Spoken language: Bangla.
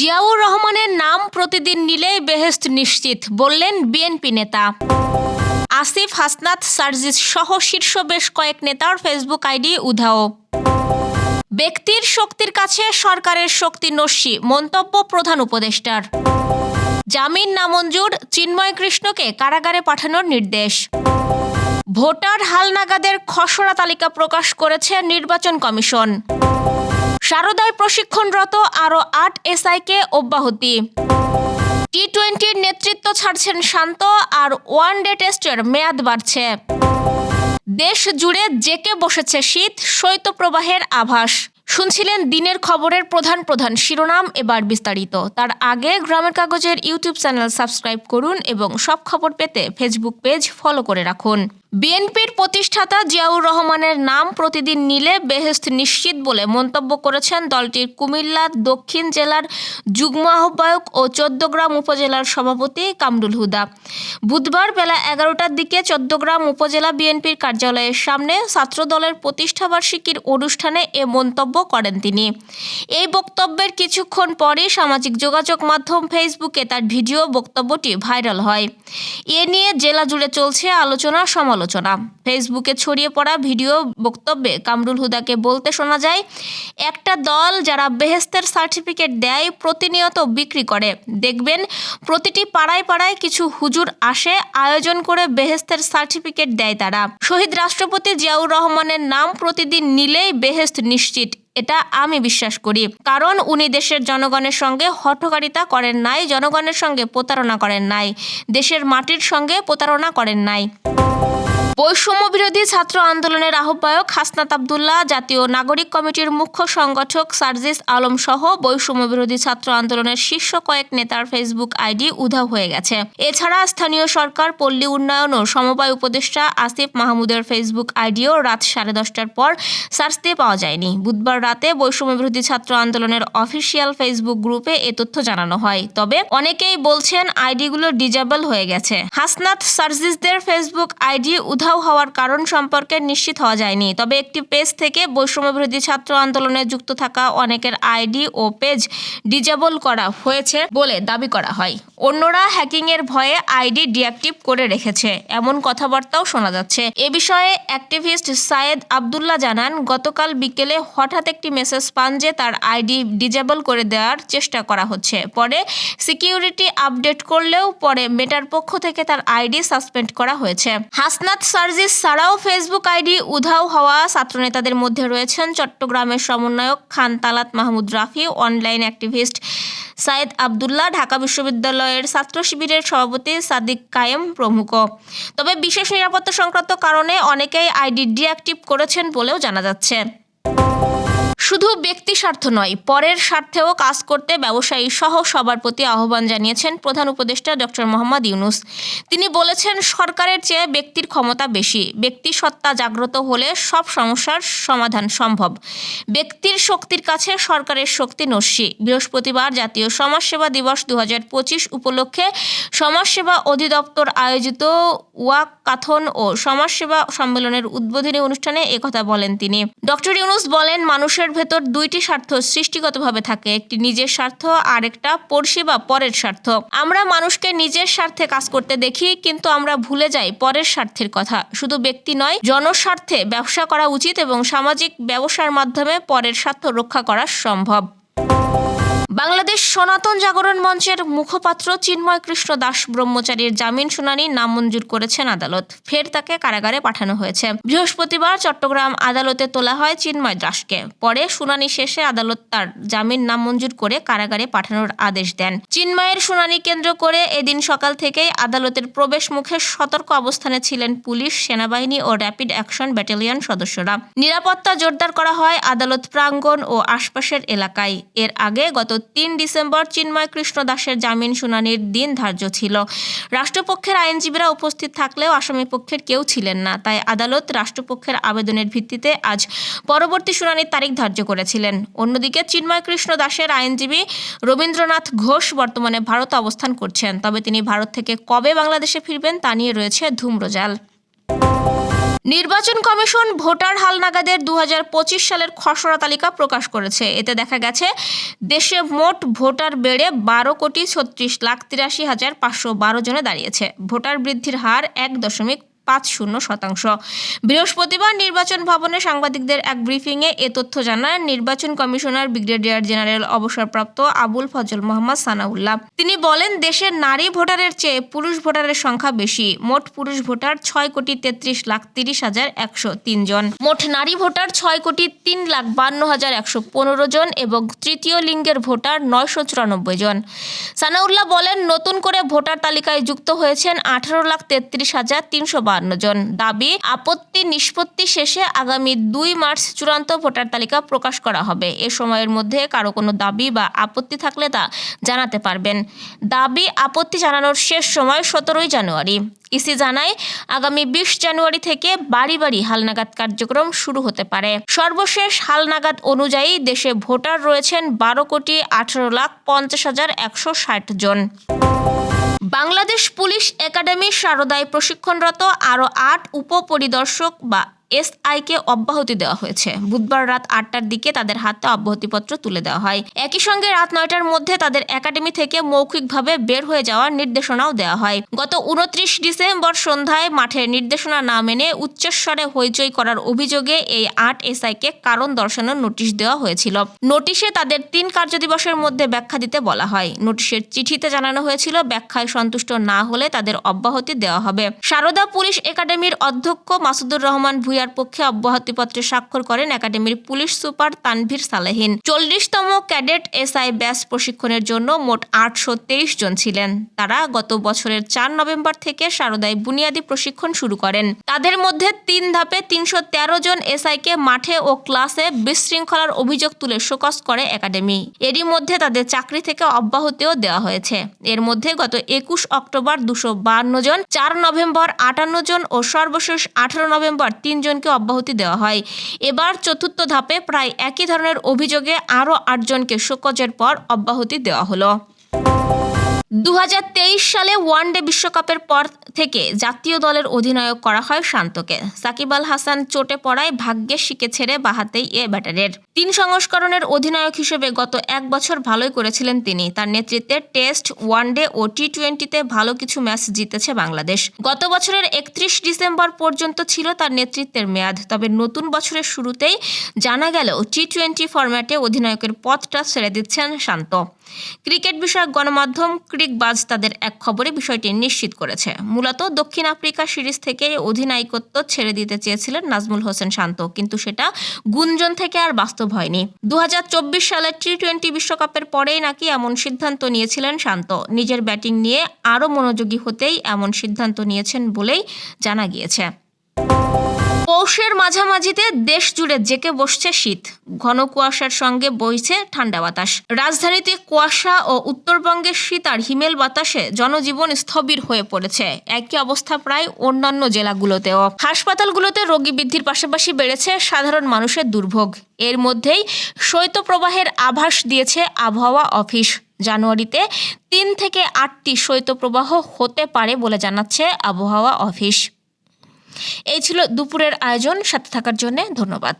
জিয়াউর রহমানের নাম প্রতিদিন নিলেই বেহেস্ত নিশ্চিত, বললেন বিএনপি নেতা। আসিফ হাসনাত সার্জিস সহ শীর্ষ বেশ কয়েক নেতার ফেসবুক আইডি উধাও। ব্যক্তির শক্তির কাছে সরকারের শক্তি নস্যি, মন্তব্য প্রধান উপদেষ্টার। জামিন নামঞ্জুর, চিন্ময় কৃষ্ণকে কারাগারে পাঠানোর নির্দেশ। ভোটার হালনাগাদের খসড়া তালিকা প্রকাশ করেছে নির্বাচন কমিশন। শারদায় প্রশিক্ষণরত আরও আট এসআইকে অব্যাহতি। টি টোয়েন্টির নেতৃত্ব ছাড়ছেন শান্ত আর ওয়ান ডে টেস্টের মেয়াদ বাড়ছে। দেশ জুড়ে জেকে বসেছে শীত, শৈত্যপ্রবাহের আভাস। শুনছিলেন দিনের খবরের প্রধান প্রধান শিরোনাম এবার বিস্তারিত। তার আগে গ্রামের কাগজের ইউটিউব চ্যানেল সাবস্ক্রাইব করুন এবং সব খবর পেতে ফেসবুক পেজ ফলো করে রাখুন। বিএনপির প্রতিষ্ঠাতা জিয়াউর রহমানের নাম প্রতিদিন নিলে বেহেস্ত নিশ্চিত বলে মন্তব্য করেছেন দলটির কুমিল্লা, দক্ষিণ জেলার যুগ্ম আহ্বায়ক ও চোদ্দগ্রাম উপজেলার সভাপতি কামরুল হুদা। বুধবার বেলা এগারোটার দিকে চোদ্দগ্রাম উপজেলা বিএনপির কার্যালয়ের সামনে ছাত্রদলের প্রতিষ্ঠাবার্ষিকীর অনুষ্ঠানে এ মন্তব্য করেন তিনি। এই বক্তব্যের কিছুক্ষণ পরই সামাজিক যোগাযোগ মাধ্যম ফেসবুকে তার ভিডিও বক্তব্যটি ভাইরাল হয়। এ নিয়ে জেলা জুড়ে চলছে আলোচনা সমালোচনা। ফেসবুকে ছড়িয়ে পড়া ভিডিও বক্তব্যে কামরুল হুদাকে বলতে শোনা যায়, একটা দল যারা বেহেস্তের সার্টিফিকেট দেয় প্রতিনিয়ত বিক্রি করে। দেখবেন, প্রতিটি পাড়ায় পাড়ায় কিছু হুজুর আসে, আয়োজন করে বেহেস্তের সার্টিফিকেট দেয় তারা। শহীদ রাষ্ট্রপতি জিয়াউর রহমানের নাম প্রতিদিন নিলেই বেহেস্ত নিশ্চিত, এটা আমি বিশ্বাস করি। কারণ উনি দেশের জনগণের সঙ্গে হঠকারিতা করেন নাই, জনগণের সঙ্গে প্রতারণা করেন নাই, দেশের মাটির সঙ্গে প্রতারণা করেন নাই। বৈষম্য বিরোধী ছাত্র আন্দোলনের আহ্বায়ক হাসনাত আবদুল্লাহ, জাতীয় নাগরিক কমিটির মুখ্য সংগঠক সার্জিস আলম সহ বৈষম্য বিরোধী ছাত্র আন্দোলনের শীর্ষ কয়েক নেতার ফেসবুক আইডি উধাও হয়ে গেছে। এছাড়া স্থানীয় সরকার, পল্লী উন্নয়ন ও সমবায় উপদেষ্টা আসিফ মাহমুদের ফেসবুক আইডিও রাত সাড়ে দশটার পর সার্চ দিয়ে পাওয়া যায়নি। বুধবার রাতে বৈষম্য বিরোধী ছাত্র আন্দোলনের অফিসিয়াল ফেসবুক গ্রুপে এ তথ্য জানানো হয়। তবে অনেকেই বলছেন, আইডিগুলো ডিজেবল হয়ে গেছে। হাসনাত সার্জিসদের ফেসবুক আইডি উধাও হওয়ার কারণ সম্পর্কে নিশ্চিত হওয়া যায়নি। তবে একটি পেজ থেকে বৈষম্য বিরোধী ছাত্র আন্দোলনে যুক্ত থাকা অনেকের আইডি ও পেজ ডিজেবল করা হয়েছে বলে দাবি করা হয়। অন্যরা হ্যাকিং এর ভয়ে আইডি ডিঅ্যাক্টিভ করে রেখেছে, এমন কথাবার্তাও শোনা যাচ্ছে। এ বিষয়ে অ্যাক্টিভিস্ট সায়েদ আবদুল্লাহ জানান, গতকাল বিকেলে হঠাৎ একটি মেসেজ পান যে তার আইডি ডিজেবল করে দেওয়ার চেষ্টা করা হচ্ছে। পরে সিকিউরিটি আপডেট করলেও পরে মেটার পক্ষ থেকে তার আইডি সাসপেন্ড করা হয়েছে। হাসনাত সার্জিস ছাড়াও ফেসবুক আইডি উধাও হওয়া ছাত্রনেতাদের মধ্যে রয়েছেন চট্টগ্রামের সমন্বয়ক খান তালাত মাহমুদ রাফি, অনলাইন অ্যাক্টিভিস্ট সাইদ আবদুল্লাহ, ঢাকা বিশ্ববিদ্যালয়ের ছাত্র শিবিরের সভাপতি সাদিক কায়েম প্রমুখ। তবে বিশেষ নিরাপত্তা সংক্রান্ত কারণে অনেকেই আইডি ডিঅ্যাক্টিভ করেছেন বলেও জানা যাচ্ছে। শুধু ব্যক্তি স্বার্থ নয়, পরের স্বার্থেও কাজ করতে ব্যবসায়ী সহ সবার প্রতি আহ্বান জানিয়েছেন প্রধান উপদেষ্টা ডক্টর মোহাম্মদ ইউনুস। তিনি বলেছেন, সরকারের চেয়ে ব্যক্তির ক্ষমতা বেশি। ব্যক্তি সত্তা জাগ্রত হলে সব সমস্যার সমাধান সম্ভব। ব্যক্তির শক্তির কাছে সরকারের শক্তি নস্যি। বৃহস্পতিবার জাতীয় সমাজসেবা দিবস দু পঁচিশ উপলক্ষে সমাজসেবা অধিদপ্তর আয়োজিত ওয়াক কাথন ও সমাজসেবা সম্মেলনের উদ্বোধনী অনুষ্ঠানে একথা বলেন তিনি। ডক্টর ইউনুস বলেন, মানুষের ভেতর দুইটি স্বার্থ সৃষ্টিগতভাবে থাকে, একটি নিজের স্বার্থ আর একটা পড়শি বা পরের স্বার্থ। আমরা মানুষকে নিজের স্বার্থে কাজ করতে দেখি, কিন্তু আমরা ভুলে যাই পরের স্বার্থের কথা। শুধু ব্যক্তি নয়, জনস্বার্থে ব্যবসা করা উচিত এবং সামাজিক ব্যবসার মাধ্যমে পরের স্বার্থ রক্ষা করা সম্ভব। বাংলাদেশ সনাতন জাগরণ মঞ্চের মুখপাত্র চিন্ময় কৃষ্ণ দাস ব্রহ্মচারীর জামিন শুনানি নামঞ্জুর করেছেন আদালত। ফের তাকে কারাগারে পাঠানো হয়েছে। বৃহস্পতিবার চট্টগ্রাম আদালতে তোলা হয় চিন্ময় দাসকে। পরে শুনানি শেষে আদালত তার জামিন নামঞ্জুর করে কারাগারে পাঠানোর আদেশ দেন। চিন্ময়ের শুনানি কেন্দ্র করে এদিন সকাল থেকেই আদালতের প্রবেশ মুখে সতর্ক অবস্থানে ছিলেন পুলিশ, সেনাবাহিনী ও র্যাপিড অ্যাকশন ব্যাটালিয়ন সদস্যরা। নিরাপত্তা জোরদার করা হয় আদালত প্রাঙ্গণ ও আশপাশের এলাকায়। এর আগে গত তিন ডিসেম্বর চিন্ময় কৃষ্ণ দাসের জামিন শুনানির দিন ধার্য ছিল। রাষ্ট্রপক্ষের আইনজীবীরা উপস্থিত থাকলেও আসামি পক্ষের কেউ ছিলেন না। তাই আদালত রাষ্ট্রপক্ষের আবেদনের ভিত্তিতে আজ পরবর্তী শুনানির তারিখ ধার্য করেছিলেন। অন্যদিকে চিন্ময় কৃষ্ণ দাসের আইনজীবী রবীন্দ্রনাথ ঘোষ বর্তমানে ভারতে অবস্থান করছেন। তবে তিনি ভারত থেকে কবে বাংলাদেশে ফিরবেন তা নিয়ে রয়েছে ধূম্রজাল। নির্বাচন কমিশন ভোটার হালনাগাদের দু হাজার পঁচিশ সালের খসড়া তালিকা প্রকাশ করেছে। এতে দেখা গেছে, দেশে মোট ভোটার বেড়ে বারো কোটি ছত্রিশ লাখ তিরাশি হাজার পাঁচশো বারো জনে দাঁড়িয়েছে। ভোটার বৃদ্ধির হার এক দশমিক পাঁচ শূন্য শতাংশ। বৃহস্পতিবার নির্বাচন ভবনে সাংবাদিকদের এক ব্রিফিংয়ে এ তথ্য জানান নির্বাচন কমিশনার ব্রিগেডিয়ার জেনারেল অবসরপ্রাপ্ত আবুল ফজল মোহাম্মদ সানাউল্লাহ। তিনি বলেন, দেশের নারী ভোটারের চেয়ে পুরুষ ভোটারের সংখ্যা বেশি। মোট পুরুষ ভোটার ছয় কোটি তেত্রিশ লাখ তিরিশ হাজার একশো তিন জন। মোট নারী ভোটার ছয় কোটি তিন লাখ বান্ন হাজার একশো পনেরো জন এবং তৃতীয় লিঙ্গের ভোটার নয়শো চুরানব্বই জন। সানাউল্লাহ বলেন, নতুন করে ভোটার তালিকায় যুক্ত হয়েছেন আঠারো লাখ তেত্রিশ হাজার তিনশো বান্ন জন। দাবি, আপত্তি নিষ্পত্তি শেষে আগামী দুই মার্চ চূড়ান্ত ভোটার তালিকা প্রকাশ করা হবে। এ সময়ের মধ্যে কারও কোনো দাবি বা আপত্তি থাকলে তা জানাতে পারবেন। দাবি, আপত্তি জানানোর শেষ সময় সতেরোই জানুয়ারি। ইসি জানায়, আগামী বিশ জানুয়ারি থেকে বাড়ি বাড়ি হালনাগাদ কার্যক্রম শুরু হতে পারে। সর্বশেষ হালনাগাদ অনুযায়ী দেশে ভোটার রয়েছেন বারো কোটি আঠারো লাখ পঞ্চাশ হাজার একশো ষাট জন। বাংলাদেশ পুলিশ একাডেমি সারদায় প্রশিক্ষণরত আরও আট উপপরিদর্শক বা এসআইকে অব্যাহতি দেওয়া হয়েছে। বুধবার রাত আটটার দিকে তাদের হাতে অব্যাহতিপত্র তুলে দেওয়া হয়। একই সঙ্গে রাত নয়টার মধ্যে তাদের একাডেমি থেকে মৌখিকভাবে বের হয়ে যাওয়ার নির্দেশনাও দেওয়া হয়। গত উনত্রিশ ডিসেম্বর সন্ধ্যায় মাঠের নির্দেশনা না মেনে উচ্চস্বরে হইচই করার অভিযোগে এই আট এসআইকে কারণ দর্শানোর নোটিশ দেওয়া হয়েছিল। নোটিশে তাদের তিন কার্যদিবসের মধ্যে ব্যাখ্যা দিতে বলা হয়। নোটিশের চিঠিতে জানানো হয়েছিল, ব্যাখ্যায় সন্তুষ্ট না হলে তাদের অব্যাহতি দেওয়া হবে। সারদা পুলিশ একাডেমির অধ্যক্ষ মাসুদুর রহমান ভুইয়ার পক্ষে অব্যাহতিপত্রে স্বাক্ষর করেন একাডেমির পুলিশ সুপার তানভীর সালেহিন। চল্লিশতম ক্যাডেট এসআই ব্যাস প্রশিক্ষণের জন্য মোট আটশো তেইশ জন ছিলেন। তারা গত বছরের চার নভেম্বর থেকে সারদায় বুনিয়াদী প্রশিক্ষণ শুরু করেন। তাদের মধ্যে তিন ধাপে তিনশো তেরো জন এসআইকে মাঠে ও ক্লাসে বিশৃঙ্খলার অভিযোগ তুলে শোকস করে একাডেমি। এরই মধ্যে তাদের চাকরি থেকে অব্যাহতিও দেওয়া হয়েছে। এর মধ্যে গত একুশ অক্টোবর দুশো জন, চার নভেম্বর আটান্ন জন ও সর্বশেষ আঠারো নভেম্বর তিনজনকে অব্যাহতি দেওয়া হয়। এবার চতুর্থ ধাপে প্রায় একই ধরনের অভিযোগে আরও আটজনকে শোকজের পর অব্যাহতি দেওয়া হলো। দু হাজার তেইশ সালে ওয়ানডে বিশ্বকাপের পর থেকে জাতীয় দলের অধিনায়ক করা হয় শান্তকে। সাকিব আল হাসান চোটে পড়ায় ভাগ্যে শিকে ছেড়ে বাহাতেই এ ব্যাটারের। তিন সংস্করণের অধিনায়ক হিসেবে গত এক বছর ভালোই করেছিলেন তিনি। তার নেতৃত্বে টেস্ট, ওয়ানডে ও টি টোয়েন্টিতে ভালো কিছু ম্যাচ জিতেছে বাংলাদেশ। গত বছরের একত্রিশ ডিসেম্বর পর্যন্ত ছিল তার নেতৃত্বের মেয়াদ। তবে নতুন বছরের শুরুতেই জানা গেল টি টোয়েন্টি ফরম্যাটে অধিনায়কের পথটা ছেড়ে দিচ্ছেন শান্ত। ক্রিকেট বিষয়ক গণমাধ্যম ক্রিকবাজ তাদের এক খবরে বিষয়টি নিশ্চিত করেছে। মূলত দক্ষিণ আফ্রিকা সিরিজ থেকে অধিনায়কত্ব ছেড়ে দিতে চেয়েছিলেন নাজমুল হোসেন শান্ত, কিন্তু সেটা গুঞ্জন থেকে আর বাস্তব হয়নি। দুহাজার চব্বিশ সালের টি টোয়েন্টি বিশ্বকাপের পরেই নাকি এমন সিদ্ধান্ত নিয়েছিলেন শান্ত। নিজের ব্যাটিং নিয়ে আরও মনোযোগী হতেই এমন সিদ্ধান্ত নিয়েছেন বলেই জানা গিয়েছে। পৌষের মাঝামাঝিতে দেশ জুড়ে জেকে বসছে শীত। ঘন কুয়াশার সঙ্গে বইছে ঠান্ডা বাতাস। রাজধানীতে কুয়াশা ও উত্তরবঙ্গের শীত আর হিমেল বাতাসে জনজীবন স্থবির হয়ে পড়েছে। একই অবস্থা প্রায় অন্যান্য জেলাগুলোতেও। হাসপাতালগুলোতে রোগী বৃদ্ধির পাশাপাশি বেড়েছে সাধারণ মানুষের দুর্ভোগ। এর মধ্যেই শৈত্যপ্রবাহের আভাস দিয়েছে আবহাওয়া অফিস। জানুয়ারিতে তিন থেকে আটটি শৈত্যপ্রবাহ হতে পারে বলে জানাচ্ছে আবহাওয়া অফিস। এই ছিল দুপুরের আয়োজন। সাথে থাকার জন্য ধন্যবাদ।